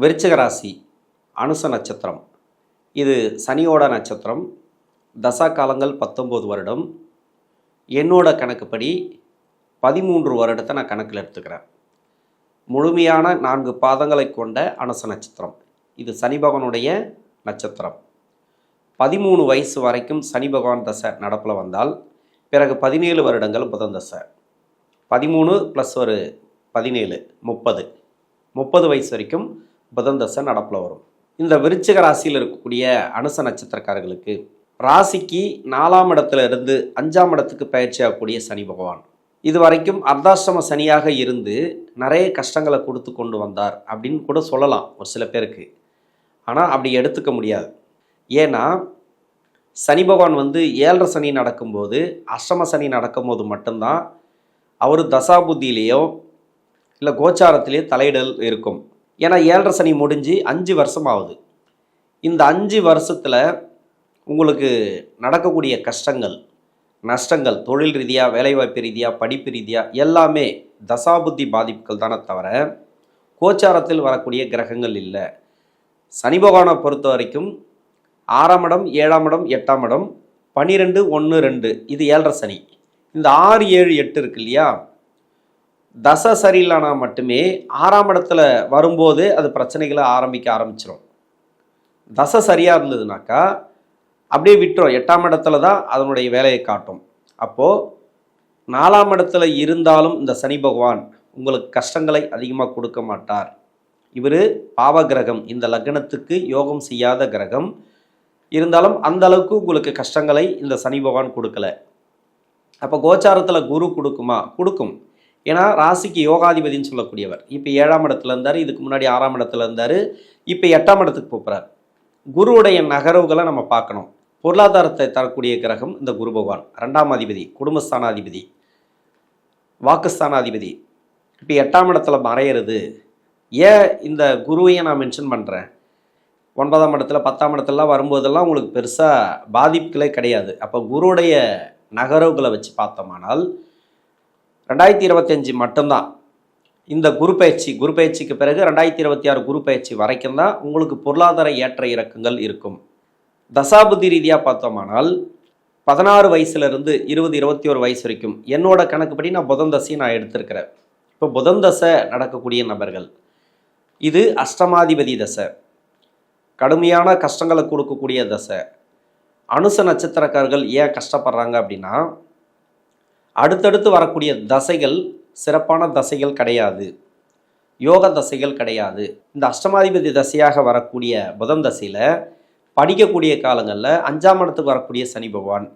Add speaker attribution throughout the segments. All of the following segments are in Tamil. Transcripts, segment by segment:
Speaker 1: விருச்சிக ராசி அனுச நட்சத்திரம். இது சனியோட நட்சத்திரம். தசா காலங்கள் பத்தொம்போது வருடம். என்னோட கணக்குப்படி பதிமூன்று வருடத்தை நான் கணக்கில் எடுத்துக்கிறேன். முழுமையான நான்கு பாதங்களை கொண்ட அனுச நட்சத்திரம். இது சனி பகவானுடைய நட்சத்திரம். பதிமூணு வயசு வரைக்கும் சனி பகவான் தசை நடப்பில் வந்தால் பிறகு பதினேழு வருடங்கள் புதன் தசை. பதிமூணு ப்ளஸ் ஒரு பதினேழு முப்பது. முப்பது வயசு வரைக்கும் புதன் தசை நடப்பில் வரும். இந்த விருச்சிக ராசியில் இருக்கக்கூடிய அனுச நட்சத்திரக்காரர்களுக்கு ராசிக்கு நாலாம் இடத்துல இருந்து அஞ்சாம் இடத்துக்கு பயிற்சியாகக்கூடிய சனி பகவான். இது வரைக்கும் அர்த்தாசிரம சனியாக இருந்து நிறைய கஷ்டங்களை கொடுத்து கொண்டு வந்தார் அப்படின்னு கூட சொல்லலாம் ஒரு சில பேருக்கு. ஆனால் அப்படி எடுத்துக்க முடியாது. ஏன்னா சனி பகவான் வந்து ஏழரை சனி நடக்கும்போது அஷ்டம சனி நடக்கும்போது மட்டும்தான் அவர் தசாபுத்தியிலேயோ இல்லை கோச்சாரத்திலேயோ தலையிடல் இருக்கும். ஏன்னா ஏழரை சனி முடிஞ்சு அஞ்சு வருஷம் ஆகுது. இந்த அஞ்சு வருஷத்தில் உங்களுக்கு நடக்கக்கூடிய கஷ்டங்கள் நஷ்டங்கள் தொழில் ரீதியாக வேலைவாய்ப்பு ரீதியாக படிப்பு ரீதியாக எல்லாமே தசாபுத்தி பாதிப்புகள் தானே தவிர கோச்சாரத்தில் வரக்கூடிய கிரகங்கள் இல்லை. சனி பகவானை பொறுத்த வரைக்கும் ஆறாம் இடம் ஏழாம் இடம் எட்டாம் இடம் பன்னிரெண்டு ஒன்று ரெண்டு இது ஏழரை சனி. இந்த ஆறு ஏழு எட்டு இருக்கு இல்லையா? தசை சரியில்லைனா மட்டுமே ஆறாம் இடத்துல வரும்போது அது பிரச்சனைகளை ஆரம்பிக்க ஆரம்பிச்சிடும் தசை சரியாக இருந்ததுனாக்கா அப்படியே விட்டுரும். எட்டாம் இடத்துல தான் அதனுடைய வேலையை காட்டும். அப்போது நாலாம் இடத்துல இருந்தாலும் இந்த சனி பகவான் உங்களுக்கு கஷ்டங்களை அதிகமாக கொடுக்க மாட்டார். இவர் பாவ கிரகம் இந்த லக்னத்துக்கு யோகம் செய்யாத கிரகம். இருந்தாலும் அந்த அளவுக்கு உங்களுக்கு கஷ்டங்களை இந்த சனி பகவான் கொடுக்கல. அப்போ கோச்சாரத்தில் குரு கொடுக்குமா? கொடுக்கும். ஏன்னா ராசிக்கு யோகாதிபதின்னு சொல்லக்கூடியவர். இப்போ ஏழாம் இடத்துல இருந்தார் இதுக்கு முன்னாடி ஆறாம் இடத்துல இருந்தார் இப்போ எட்டாம் இடத்துக்கு போகிறார் குருவுடைய நகர்வுகளை நம்ம பார்க்கணும். பொருளாதாரத்தை தரக்கூடிய கிரகம் இந்த குரு பகவான். ரெண்டாம் அதிபதி குடும்பஸ்தானாதிபதி வாக்குஸ்தானாதிபதி. இப்போ எட்டாம் இடத்துல மறையிறது. ஏன் இந்த குருவையும் நான் மென்ஷன் பண்ணுறேன் ஒன்பதாம் இடத்துல பத்தாம் இடத்துலலாம் வரும்போதெல்லாம் உங்களுக்கு பெருசாக பாதிப்புகளே கிடையாது. அப்போ குருவுடைய நகர்வுகளை வச்சு பார்த்தோமானால் ரெண்டாயிரத்தி இருபத்தஞ்சி மட்டும்தான். இந்த குரு பயிற்சி குரு பயிற்சிக்கு பிறகு ரெண்டாயிரத்தி இருபத்தி ஆறு குரு பயிற்சி வரைக்கும் தான் உங்களுக்கு பொருளாதார ஏற்ற இறக்கங்கள் இருக்கும். தசாபுத்தி ரீதியாக பார்த்தோமானால் பதினாறு வயசுலேருந்து இருபது இருபத்தி ஒரு வயசு வரைக்கும் என்னோட கணக்குப்படி நான் புதன் தசையை நான் எடுத்திருக்கிறேன். இப்போ புதன் தசை நடக்கக்கூடிய நபர்கள் இது அஷ்டமாதிபதி தசை கடுமையான கஷ்டங்களை கொடுக்கக்கூடிய தசை அனுச நட்சத்திரக்காரர்கள் ஏன் கஷ்டப்படுறாங்க அப்படின்னா அடுத்தடுத்து வரக்கூடிய தசைகள் சிறப்பான தசைகள் கிடையாது. யோக தசைகள் கிடையாது. இந்த அஷ்டமாதிபதி தசையாக வரக்கூடிய புதன் தசையில் படிக்கக்கூடிய காலங்களில் அஞ்சாம் இடத்துக்கு வரக்கூடிய சனி பகவான்.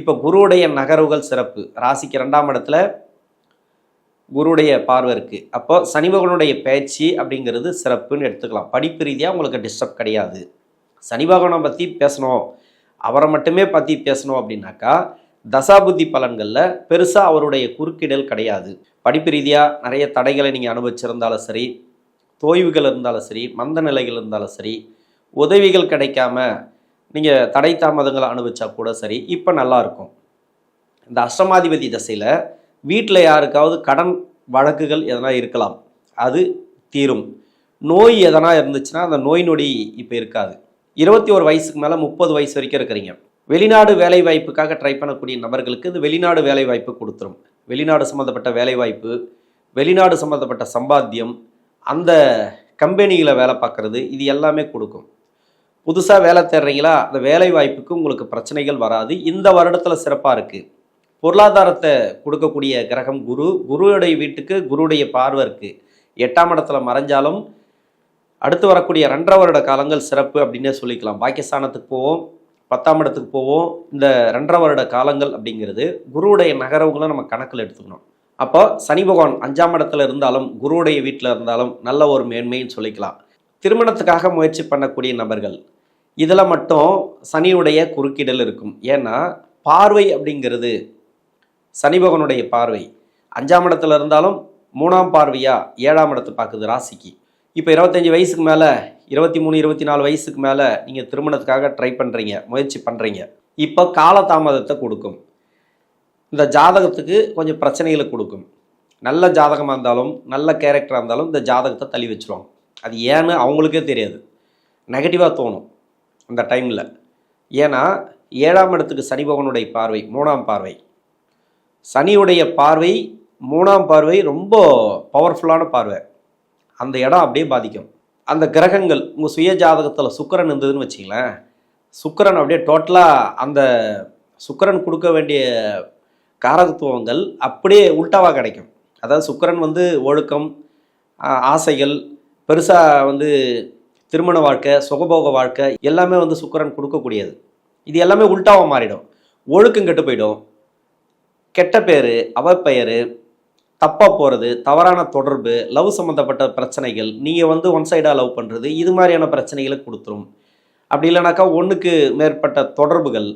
Speaker 1: இப்போ குருவுடைய நகர்வுகள் சிறப்பு. ராசிக்கு ரெண்டாம் இடத்துல குருடைய பார்வை இருக்குது அப்போ சனி பகவானுடைய பேச்சு அப்படிங்கிறது சிறப்புன்னு எடுத்துக்கலாம். படிப்பு ரீதியாக உங்களுக்கு டிஸ்டர்ப் கிடையாது. சனி பகவானை பற்றி பேசணும். அவரை மட்டுமே பற்றி பேசணும் அப்படின்னாக்கா தசாபுத்தி பலன்களில் பெருசாக அவருடைய குறுக்கிடல் கிடையாது. படிப்பு ரீதியாக நிறைய தடைகளை நீங்கள் அனுபவிச்சிருந்தாலும் சரி தோய்வுகள் இருந்தாலும் சரி மந்த நிலைகள் இருந்தாலும் சரி உதவிகள் கிடைக்காம நீங்கள் தடை தாமதங்களை அனுபவிச்சா கூட சரி இப்போ நல்லாயிருக்கும் இந்த அஷ்டமாதிபதி தசையில் வீட்டில் யாருக்காவது கடன் வழக்குகள் எதனா இருக்கலாம். அது தீரும். நோய் எதனா இருந்துச்சுன்னா அந்த நோய் நொடி இப்போ இருக்காது. இருபத்தி ஒரு வயசுக்கு மேலே முப்பது வயசு வரைக்கும் இருக்கிறீங்க. வெளிநாடு வேலை வாய்ப்புக்காக ட்ரை பண்ணக்கூடிய நபர்களுக்கு இது வெளிநாடு வேலை வாய்ப்பு கொடுத்துரும். வெளிநாடு சம்மந்தப்பட்ட வேலை வாய்ப்பு வெளிநாடு சம்மந்தப்பட்ட சம்பாத்தியம் அந்த கம்பெனியில் வேலை பார்க்குறது இது எல்லாமே கொடுக்கும். புதுசாக வேலை தேடுறீங்களா அந்த வேலை வாய்ப்புக்கு உங்களுக்கு பிரச்சனைகள் வராது. இந்த வருடத்தில் சிறப்பாக இருக்குது பொருளாதாரத்தை கொடுக்கக்கூடிய கிரகம் குரு. குருவுடைய வீட்டுக்கு குருவுடைய பார்வை இருக்குது எட்டாம் இடத்துல மறைஞ்சாலும் அடுத்து வரக்கூடிய ரெண்டரை வருட காலங்கள் சிறப்பு அப்படின்னே சொல்லிக்கலாம். பாக்கியஸ்தானத்துக்கு போவோம். பத்தாம் இடத்துக்கு போவோம். இந்த ரெண்டரை வருட காலங்கள் அப்படிங்கிறது குருவுடைய நகரவுகளை நம்ம கணக்கில் எடுத்துக்கணும். அப்போ சனி பகவான் அஞ்சாம் இடத்துல இருந்தாலும் குருவுடைய வீட்டில் இருந்தாலும் நல்ல ஒரு மேன்மைன்னு சொல்லிக்கலாம். திருமணத்துக்காக முயற்சி பண்ணக்கூடிய நபர்கள் இதில் மட்டும் சனியுடைய குறுக்கிடல் இருக்கும். ஏன்னா பார்வை அப்படிங்கிறது சனி பகவானுடைய பார்வை. அஞ்சாம் இடத்துல இருந்தாலும் மூணாம் பார்வையாக ஏழாம் இடத்தை பார்க்குது ராசிக்கு. இப்போ இருபத்தஞ்சி வயசுக்கு மேலே இருபத்தி மூணு இருபத்தி நாலு வயசுக்கு மேலே நீங்கள் திருமணத்துக்காக ட்ரை பண்ணுறீங்க முயற்சி பண்ணுறீங்க இப்போ காலதாமதத்தை கொடுக்கும். இந்த ஜாதகத்துக்கு கொஞ்சம் பிரச்சனைகளை கொடுக்கும். நல்ல ஜாதகமாக இருந்தாலும் நல்ல கேரக்டராக இருந்தாலும் இந்த ஜாதகத்தை தள்ளி வச்சுருவாங்க. அது ஏன்னு அவங்களுக்கே தெரியாது. நெகட்டிவாக தோணும் அந்த டைமில் ஏன்னா ஏழாம் இடத்துக்கு சனிபகனுடைய பார்வை மூணாம் பார்வை. சனியுடைய பார்வை மூணாம் பார்வை ரொம்ப பவர்ஃபுல்லான பார்வை. அந்த இடம் அப்படியே பாதிக்கும். அந்த கிரகங்கள் உங்கள் சுய ஜாதகத்தில் சுக்கரன் இருந்ததுன்னு வச்சிங்களேன் சுக்கரன் அப்படியே டோட்டலாக அந்த சுக்கிரன் கொடுக்க வேண்டிய காரகத்துவங்கள் அப்படியே உல்டாவாக கிடைக்கும். அதாவது சுக்கிரன் வந்து ஒழுக்கம் ஆசைகள் பெருசாக வந்து திருமண வாழ்க்கை சுகபோக வாழ்க்கை எல்லாமே வந்து சுக்கரன் கொடுக்கக்கூடியது. இது எல்லாமே உல்டாவாக மாறிடும். ஒழுக்கம் கெட்டு போயிடும். கெட்ட பேர் அவப்பெயர் தப்பாக போகிறது தவறான தொடர்பு லவ் சம்மந்தப்பட்ட பிரச்சனைகள் நீங்கள் வந்து ஒன் சைடாக லவ் பண்ணுறது இது மாதிரியான பிரச்சனைகளை கொடுத்துரும். அப்படி இல்லைனாக்கா ஒன்றுக்கு மேற்பட்ட தொடர்புகள்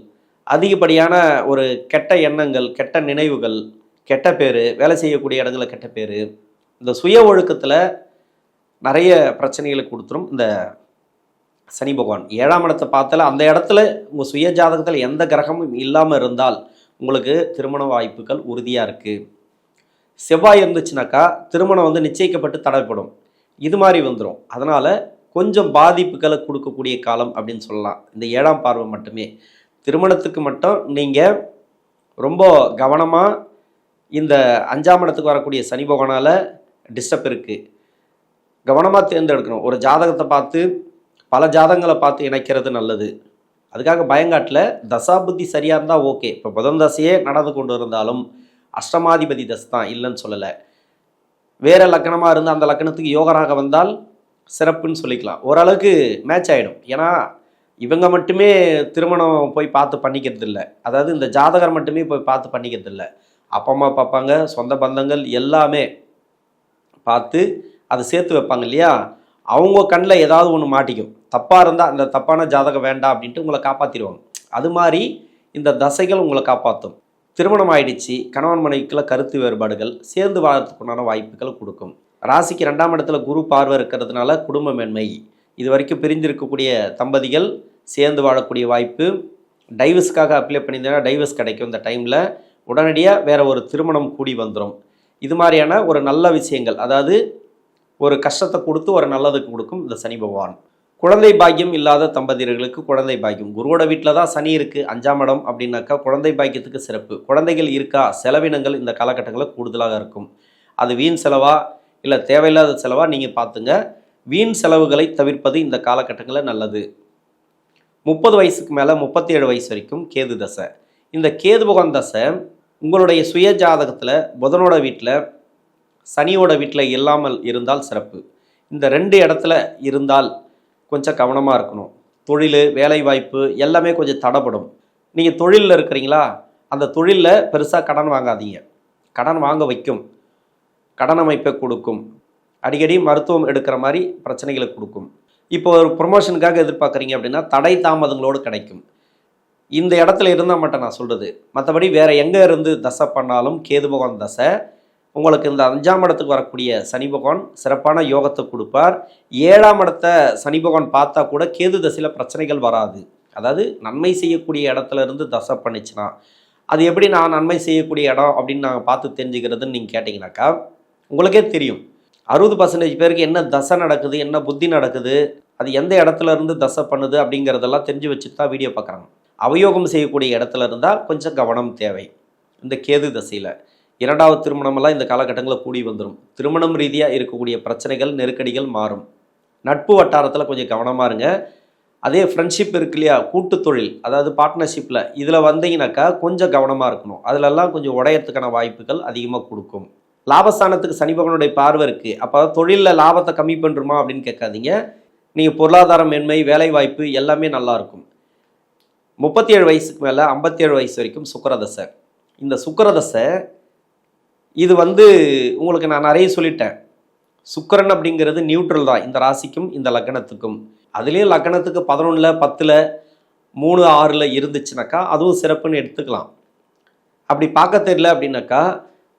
Speaker 1: அதிகப்படியான ஒரு கெட்ட எண்ணங்கள் கெட்ட நினைவுகள் கெட்ட பேர் வேலை செய்யக்கூடிய இடங்களில் கெட்ட பேர் இந்த சுய ஒழுக்கத்தில் நிறைய பிரச்சனைகளை கொடுத்துரும். இந்த சனி பகவான் ஏழாம் இடத்தை பார்த்தால அந்த இடத்துல உங்கள் சுய ஜாதகத்தில் எந்த கிரகமும் இல்லாமல் இருந்தால் உங்களுக்கு திருமண வாய்ப்புகள் உறுதியாக இருக்குது செவ்வாய் இருந்துச்சுனாக்கா திருமணம் வந்து நிச்சயிக்கப்பட்டு தடைப்படும். இது மாதிரி வந்துடும் அதனால் கொஞ்சம் பாதிப்புகளை கொடுக்கக்கூடிய காலம் அப்படின்னு சொல்லலாம். இந்த ஏழாம் பார்வை மட்டுமே. திருமணத்துக்கு மட்டும் நீங்கள் ரொம்ப கவனமாக இந்த அஞ்சாம் இடத்துக்கு வரக்கூடிய சனி பகவானால் டிஸ்டர்ப் இருக்குது கவனமாக தேர்ந்தெடுக்கணும். ஒரு ஜாதகத்தை பார்த்து பல ஜாதகங்களை பார்த்து இணைக்கிறது நல்லது. அதுக்காக பயங்காட்டில் தசாபுத்தி சரியாக இருந்தால் ஓகே இப்போ புதன் தசையே நடந்து கொண்டு இருந்தாலும் அஷ்டமாதிபதி தசை தான் இல்லைன்னு சொல்லலை. வேறு லக்கணமாக இருந்து அந்த லக்கணத்துக்கு யோகராக வந்தால் சிறப்புன்னு சொல்லிக்கலாம். ஓரளவுக்கு மேட்ச் ஆகிடும் ஏன்னா இவங்க மட்டுமே திருமணம் போய் பார்த்து பண்ணிக்கிறது இல்லை அதாவது இந்த ஜாதகர் மட்டுமே போய் பார்த்து பண்ணிக்கிறது இல்லை அப்பா அம்மா பார்ப்பாங்க சொந்த பந்தங்கள் எல்லாமே பார்த்து அதை சேர்த்து வைப்பாங்க இல்லையா? அவங்க கண்ணில் ஏதாவது ஒன்று மாட்டிக்கும். தப்பாக இருந்தால் அந்த தப்பான ஜாதகம் வேண்டாம் அப்படின்ட்டு உங்களை காப்பாற்றிடுவாங்க அது மாதிரி இந்த தசைகள் உங்களை காப்பாற்றும் திருமணம் ஆயிடுச்சு கணவன் மனைவிக்குள்ள கருத்து வேறுபாடுகள் சேர்ந்து வாழறதுக்குண்டான வாய்ப்புகள் கொடுக்கும். ராசிக்கு ரெண்டாம் இடத்துல குரு பார்வை இருக்கிறதுனால குடும்ப மேன்மை இது வரைக்கும் பிரிந்திருக்கக்கூடிய தம்பதிகள் சேர்ந்து வாழக்கூடிய வாய்ப்பு. டைவர்ஸ்க்காக அப்ளை பண்ணியிருந்தேன்னா டைவர்ஸ் கிடைக்கும் இந்த டைமில் உடனடியாக வேறு ஒரு திருமணம் கூடி வந்துடும் இது மாதிரியான ஒரு நல்ல விஷயங்கள் அதாவது ஒரு கஷ்டத்தை கொடுத்து ஒரு நல்லதுக்கு கொடுக்கும் இந்த சனி பகவான். குழந்தை பாக்கியம் இல்லாத தம்பதியர்களுக்கு குழந்தை பாக்கியம். குருவோட வீட்டில் தான் சனி இருக்குது அஞ்சாம் இடம் அப்படின்னாக்கா குழந்தை பாக்கியத்துக்கு சிறப்பு. குழந்தைகள் இருக்கா? செலவினங்கள் இந்த காலகட்டங்களில் கூடுதலாக இருக்கும். அது வீண் செலவா? இல்லை தேவையில்லாத செலவா? நீங்கள் பார்த்துங்க. வீண் செலவுகளை தவிர்ப்பது இந்த காலகட்டங்களில் நல்லது. முப்பது வயசுக்கு மேலே முப்பத்தி ஏழு வயசு வரைக்கும் கேது தசை. இந்த கேது பகவான் தசை உங்களுடைய சுய ஜாதகத்தில் புதனோட வீட்டில் சனியோட வீட்டில் இல்லாமல் இருந்தால் சிறப்பு. இந்த ரெண்டு இடத்துல இருந்தால் கொஞ்சம் கவனமாக இருக்கணும். தொழில் வேலைவாய்ப்பு எல்லாமே கொஞ்சம் தடைப்படும் நீங்கள் தொழிலில் இருக்கிறீங்களா? அந்த தொழிலில் பெருசாக கடன் வாங்காதீங்க. கடன் வாங்க வைக்கும். கடன் அமைப்பை கொடுக்கும். அடிக்கடி மருத்துவம் எடுக்கிற மாதிரி பிரச்சனைகளை கொடுக்கும். இப்போ ஒரு ப்ரொமோஷனுக்காக எதிர்பார்க்குறீங்க அப்படின்னா தடை தாமதங்களோடு கிடைக்கும். இந்த இடத்துல இருந்தால் மட்டும் நான் சொல்கிறது மற்றபடி வேறு எங்கே இருந்து தசை பண்ணாலும் கேது பகவான் தசை உங்களுக்கு இந்த அஞ்சாம் இடத்துக்கு வரக்கூடிய சனி பகவான் சிறப்பான யோகத்தை கொடுப்பார். ஏழாம் இடத்த சனி பகவான் பார்த்தா கூட கேது தசையில் பிரச்சனைகள் வராது. அதாவது நன்மை செய்யக்கூடிய இடத்துல இருந்து தசை பண்ணிச்சுன்னா அது எப்படி நான் நன்மை செய்யக்கூடிய இடம் அப்படின்னு நாங்கள் பார்த்து தெரிஞ்சுக்கிறதுன்னு நீங்கள் கேட்டிங்கனாக்கா உங்களுக்கே தெரியும். அறுபது பர்சன்டேஜ் பேருக்கு என்ன தசை நடக்குது என்ன புத்தி நடக்குது அது எந்த இடத்துல இருந்து தசை பண்ணுது அப்படிங்கிறதெல்லாம் தெரிஞ்சு வச்சுட்டு தான் வீடியோ பார்க்குறாங்க. அவயோகம் செய்யக்கூடிய இடத்துல இருந்தால் கொஞ்சம் கவனம் தேவை. இந்த கேது தசையில். இரண்டாவது திருமணமெல்லாம் இந்த காலகட்டங்களில் கூடி வந்துடும் திருமணம் ரீதியாக இருக்கக்கூடிய பிரச்சனைகள் நெருக்கடிகள் மாறும். நட்பு வட்டாரத்தில் கொஞ்சம் கவனமாக இருங்க. அதே ஃப்ரெண்ட்ஷிப் இருக்கு இல்லையா? கூட்டு தொழில் அதாவது பார்ட்னர்ஷிப்பில் இதில் வந்தீங்கன்னாக்கா கொஞ்சம் கவனமாக இருக்கணும். அதிலெல்லாம் கொஞ்சம் உடையறதுக்கான வாய்ப்புகள் அதிகமாக கொடுக்கும். லாபஸ்தானத்துக்கு சனி பகவானுடைய பார்வை இருக்குது அப்போ தொழிலில் லாபத்தை கம்மி பண்ணுறோமா அப்படின்னு கேட்காதீங்க. நீங்கள் பொருளாதார மேன்மை வேலைவாய்ப்பு எல்லாமே நல்லாயிருக்கும் முப்பத்தி ஏழு வயசுக்கு மேலே ஐம்பத்தி ஏழு வயசு வரைக்கும் சுக்கரதசை. இந்த சுக்கரதசை இது வந்து உங்களுக்கு நான் நிறைய சொல்லிட்டேன். சுக்கரன் அப்படிங்கிறது நியூட்ரல் தான். இந்த ராசிக்கும் இந்த லக்னத்துக்கும். அதுலேயும் லக்னத்துக்கு பதினொன்றில் பத்தில் மூணு ஆறில் இருந்துச்சுனாக்கா அதுவும் சிறப்புன்னு எடுத்துக்கலாம். அப்படி பார்க்க தெரியல அப்படின்னாக்கா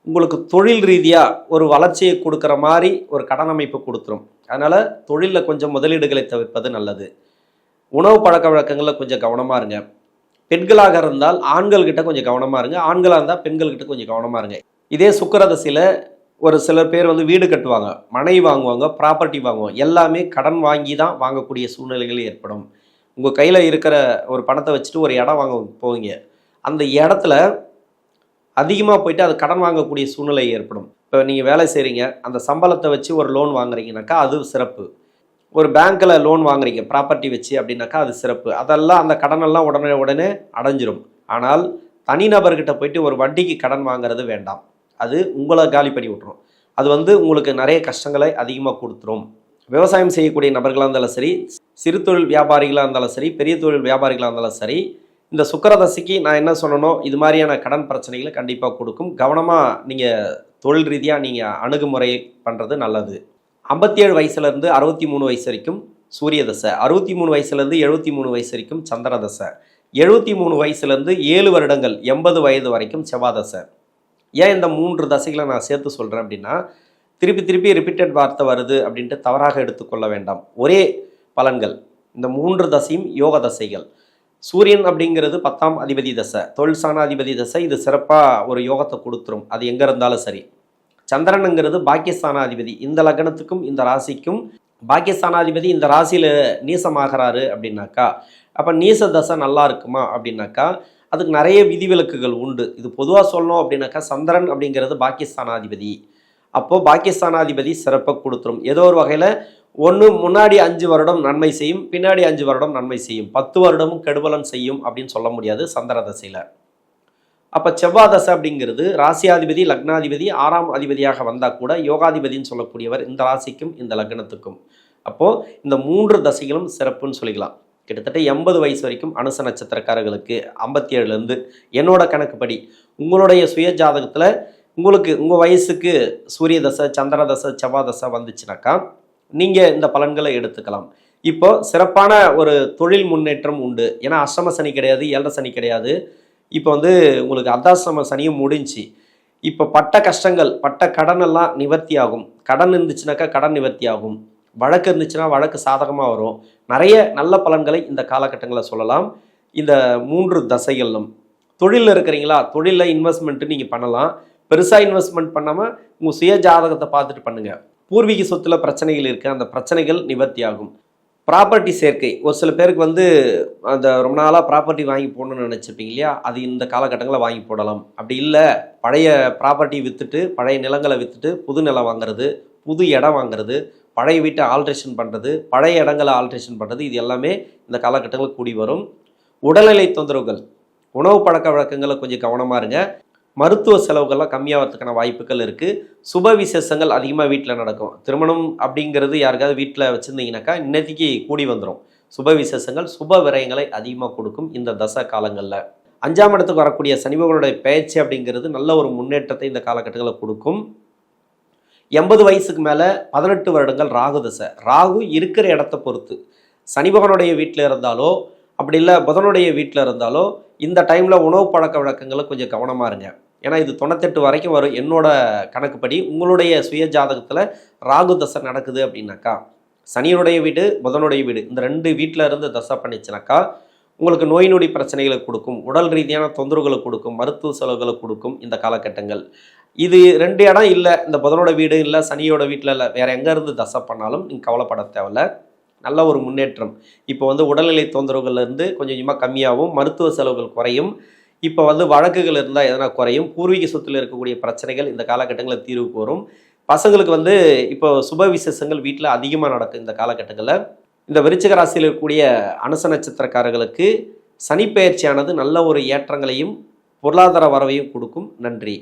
Speaker 1: உங்களுக்கு தொழில் ரீதியாக ஒரு வளர்ச்சியை கொடுக்குற மாதிரி ஒரு கடன் அமைப்பு கொடுத்துரும். அதனால் தொழிலில் கொஞ்சம் முதலீடுகளை தவிர்ப்பது நல்லது. உணவு பழக்க வழக்கங்களில் கொஞ்சம் கவனமாக இருங்க. பெண்களாக இருந்தால் ஆண்கள்கிட்ட கொஞ்சம் கவனமாக இருங்க. ஆண்களாக இருந்தால் பெண்கள்கிட்ட கொஞ்சம் கவனமாக இருங்க. இதே சுக்கரதசையில் ஒரு சில பேர் வந்து வீடு கட்டுவாங்க மனை வாங்குவாங்க ப்ராப்பர்ட்டி வாங்குவாங்க. எல்லாமே கடன் வாங்கி தான் வாங்கக்கூடிய சூழ்நிலைகள் ஏற்படும். உங்கள் கையில் இருக்கிற ஒரு பணத்தை வச்சுட்டு ஒரு இடம் வாங்க போவீங்க. அந்த இடத்துல அதிகமாக போயிட்டு அது கடன் வாங்கக்கூடிய சூழ்நிலை ஏற்படும். இப்போ நீங்கள் வேலை செய்கிறீங்க அந்த சம்பளத்தை வச்சு ஒரு லோன் வாங்குறீங்கனாக்கா அது சிறப்பு. ஒரு பேங்க்கில் லோன் வாங்குறீங்க ப்ராப்பர்ட்டி வச்சு அப்படின்னாக்கா அது சிறப்பு. அதெல்லாம் அந்த கடனெல்லாம் உடனே உடனே அடைஞ்சிரும். ஆனால் தனிநபர்கிட்ட போயிட்டு ஒரு வட்டிக்கு கடன் வாங்குறது வேண்டாம். அது உங்களை காலி பண்ணி விட்டுரும். அது வந்து உங்களுக்கு நிறைய கஷ்டங்களை அதிகமாக கொடுத்துரும். விவசாயம் செய்யக்கூடிய நபர்களாக இருந்தாலும் சரி சிறு தொழில் வியாபாரிகளாக இருந்தாலும் சரி பெரிய தொழில் வியாபாரிகளாக இருந்தாலும் சரி இந்த சுக்கரதசைக்கு நான் என்ன சொல்லணும்? இது மாதிரியான கடன் பிரச்சனைகளை கண்டிப்பாக கொடுக்கும். கவனமாக நீங்கள் தொழில் ரீதியாக நீங்கள் அணுகுமுறை பண்ணுறது நல்லது. ஐம்பத்தி ஏழு வயசுலேருந்து அறுபத்தி மூணு வயசு வரைக்கும் சூரிய தசை அறுபத்தி மூணு வயசுலேருந்து எழுபத்தி மூணு வயசு வரைக்கும் சந்திர தசை எழுபத்தி மூணு வயசுலேருந்து ஏழு வருடங்கள் எண்பது வயது வரைக்கும் செவ்வாதசை ஏன் இந்த மூன்று தசைகளை நான் சேர்த்து சொல்கிறேன் அப்படின்னா திருப்பி திருப்பி ரிப்பீட்டட் வார்த்தை வருது அப்படின்ட்டு தவறாக எடுத்துக்கொள்ள வேண்டாம். ஒரே பலன்கள். இந்த மூன்று தசையும் யோக தசைகள். சூரியன் அப்படிங்கிறது பத்தாம் அதிபதி தசை. தொழில்சான அதிபதி தசை இது சிறப்பாக ஒரு யோகத்தை கொடுத்துரும். அது எங்கே இருந்தாலும் சரி. சந்திரனுங்கிறது பாக்கியஸ்தானாதிபதி. இந்த லக்னத்துக்கும் இந்த ராசிக்கும் பாக்கியஸ்தானாதிபதி இந்த ராசியில் நீசமாகிறாரு அப்படின்னாக்கா அப்போ நீச தசை நல்லா இருக்குமா அப்படின்னாக்கா அதுக்கு நிறைய விதிவிலக்குகள் உண்டு. இது பொதுவாக சொல்லணும் அப்படின்னாக்கா சந்திரன் அப்படிங்கிறது பாகிஸ்தானாதிபதி அப்போது பாகிஸ்தானாதிபதி சிறப்பை கொடுத்துரும். ஏதோ ஒரு வகையில் ஒன்று முன்னாடி அஞ்சு வருடம் நன்மை செய்யும் பின்னாடி அஞ்சு வருடம் நன்மை செய்யும். பத்து வருடமும் கெடுபலன் செய்யும் அப்படின்னு சொல்ல முடியாது சந்திர தசையில். அப்போ செவ்வாய் தசை அப்படிங்கிறது ராசியாதிபதி லக்னாதிபதி ஆறாம் அதிபதியாக வந்தால் கூட யோகாதிபதின்னு சொல்லக்கூடியவர் இந்த ராசிக்கும் இந்த லக்னத்துக்கும். அப்போது இந்த மூன்று தசைகளும் சிறப்புன்னு சொல்லிக்கலாம். கிட்டத்தட்ட எண்பது வயசு வரைக்கும் அனுச நட்சத்திரக்காரர்களுக்கு ஐம்பத்தி ஏழுலேருந்து என்னோட கணக்குப்படி உங்களுடைய சுய ஜாதகத்தில் உங்களுக்கு உங்கள் வயசுக்கு சூரிய தசை சந்திர தசை செவ்வாய் தசை வந்துச்சுனாக்கா நீங்கள் இந்த பலன்களை எடுத்துக்கலாம். இப்போ சிறப்பான ஒரு தொழில் முன்னேற்றம் உண்டு. ஏன்னா அஷ்டம சனி கிடையாது ஏழரை சனி கிடையாது. இப்போ வந்து உங்களுக்கு அர்த்தாசிரம சனியும் முடிஞ்சு. இப்போ பட்ட கஷ்டங்கள் பட்ட கடன் எல்லாம் நிவர்த்தி ஆகும். கடன் இருந்துச்சுனாக்கா கடன் நிவர்த்தி ஆகும். வழக்கு இருந்துச்சுன்னா வழக்கு சாதகமாக வரும். நிறைய நல்ல பலன்களை இந்த காலகட்டங்களில் சொல்லலாம். இந்த மூன்று தசைகளிலும். தொழிலில் இருக்கிறீங்களா? தொழிலில் இன்வெஸ்ட்மெண்ட்டு நீங்கள் பண்ணலாம். பெருசாக இன்வெஸ்ட்மெண்ட் பண்ணாமல் உங்கள் சுய ஜாதகத்தை பார்த்துட்டு பண்ணுங்கள் பூர்வீக சொத்துல பிரச்சனைகள் இருக்குது அந்த பிரச்சனைகள் நிவர்த்தி ஆகும் ப்ராப்பர்ட்டி சேர்க்கை. ஒரு சில பேருக்கு வந்து அந்த ரொம்ப நாளாக ப்ராப்பர்ட்டி வாங்கி போடணும்னு நினச்சிருப்பீங்க இல்லையா? அது இந்த காலகட்டங்களில் வாங்கி போடலாம். அப்படி இல்லை. பழைய ப்ராப்பர்ட்டி விற்றுட்டு பழைய நிலங்களை விற்றுட்டு புது நிலம் வாங்குறது புது இடம் வாங்குறது பழைய வீட்டை ஆல்ட்ரேஷன் பண்ணுறது பழைய இடங்களை ஆல்ட்ரேஷன் பண்ணுறது இது எல்லாமே இந்த காலகட்டங்களில் கூடி வரும். உடல்நிலை தொந்தரவுகள். உணவு பழக்க வழக்கங்களை கொஞ்சம் கவனமாக இருங்க. மருத்துவ செலவுகள்லாம் கம்மியாகிறதுக்கான வாய்ப்புகள் இருக்குது சுப விசேஷங்கள் அதிகமாக வீட்டில் நடக்கும். திருமணம் அப்படிங்கிறது யாருக்காவது வீட்டில் வச்சுருந்தீங்கன்னாக்கா இன்னைக்கு கூடி வந்துடும் சுப விசேஷங்கள் சுப விரயங்களை அதிகமாக கொடுக்கும் இந்த தச காலங்களில். அஞ்சாம் இடத்துக்கு வரக்கூடிய சனிபகனுடைய பயிற்சி அப்படிங்கிறது நல்ல ஒரு முன்னேற்றத்தை இந்த காலகட்டங்களில் கொடுக்கும். எண்பது வயசுக்கு மேலே பதினெட்டு வருடங்கள் ராகு தசை ராகு இருக்கிற இடத்த பொறுத்து. சனிபகனுடைய வீட்டில் இருந்தாலோ அப்படி இல்லை புதனுடைய வீட்டில் இருந்தாலோ இந்த டைமில் உணவு பழக்க வழக்கங்களை கொஞ்சம் கவனமாக இருங்க. ஏன்னா இது தொண்ணூத்தெட்டு வரைக்கும் வரும். என்னோட கணக்குப்படி உங்களுடைய சுய ஜாதகத்தில் ராகு தசை நடக்குது அப்படின்னாக்கா சனியுடைய வீடு புதனுடைய வீடு இந்த ரெண்டு வீட்டில் இருந்து தசை பண்ணிச்சுனாக்கா உங்களுக்கு நோய் நொடி பிரச்சனைகளை கொடுக்கும் உடல் ரீதியான தொந்தரவுகளை கொடுக்கும் மருத்துவ செலவுகளை கொடுக்கும் இந்த காலகட்டங்கள். இது ரெண்டு இடம் இல்லை. இந்த புதனோட வீடு இல்லை சனியோட வீட்டில் இல்லை. வேறு எங்கேருந்து தசை பண்ணாலும் நீங்கள் கவலைப்பட தேவையில்ல. நல்ல ஒரு முன்னேற்றம். இப்போ வந்து உடல்நிலை தொந்தரவுகள்லேருந்து கொஞ்சம் கொஞ்சமாக கம்மியாகவும் மருத்துவ செலவுகள் குறையும். இப்போ வந்து வழக்குகள் இருந்தால் எதனா குறையும். பூர்வீக சொத்தில் இருக்கக்கூடிய பிரச்சனைகள் இந்த காலகட்டங்களில் தீர்வுக்கு வரும் பசங்களுக்கு வந்து இப்போ சுப விசேஷங்கள் வீட்டில் அதிகமாக நடக்கும் இந்த காலகட்டங்களில். இந்த விருச்சிக ராசியில் இருக்கக்கூடிய அனுச நட்சத்திரக்காரர்களுக்கு சனிப்பெயர்ச்சியானது நல்ல ஒரு ஏற்றங்களையும் பொருளாதார வரவையும் கொடுக்கும். நன்றி.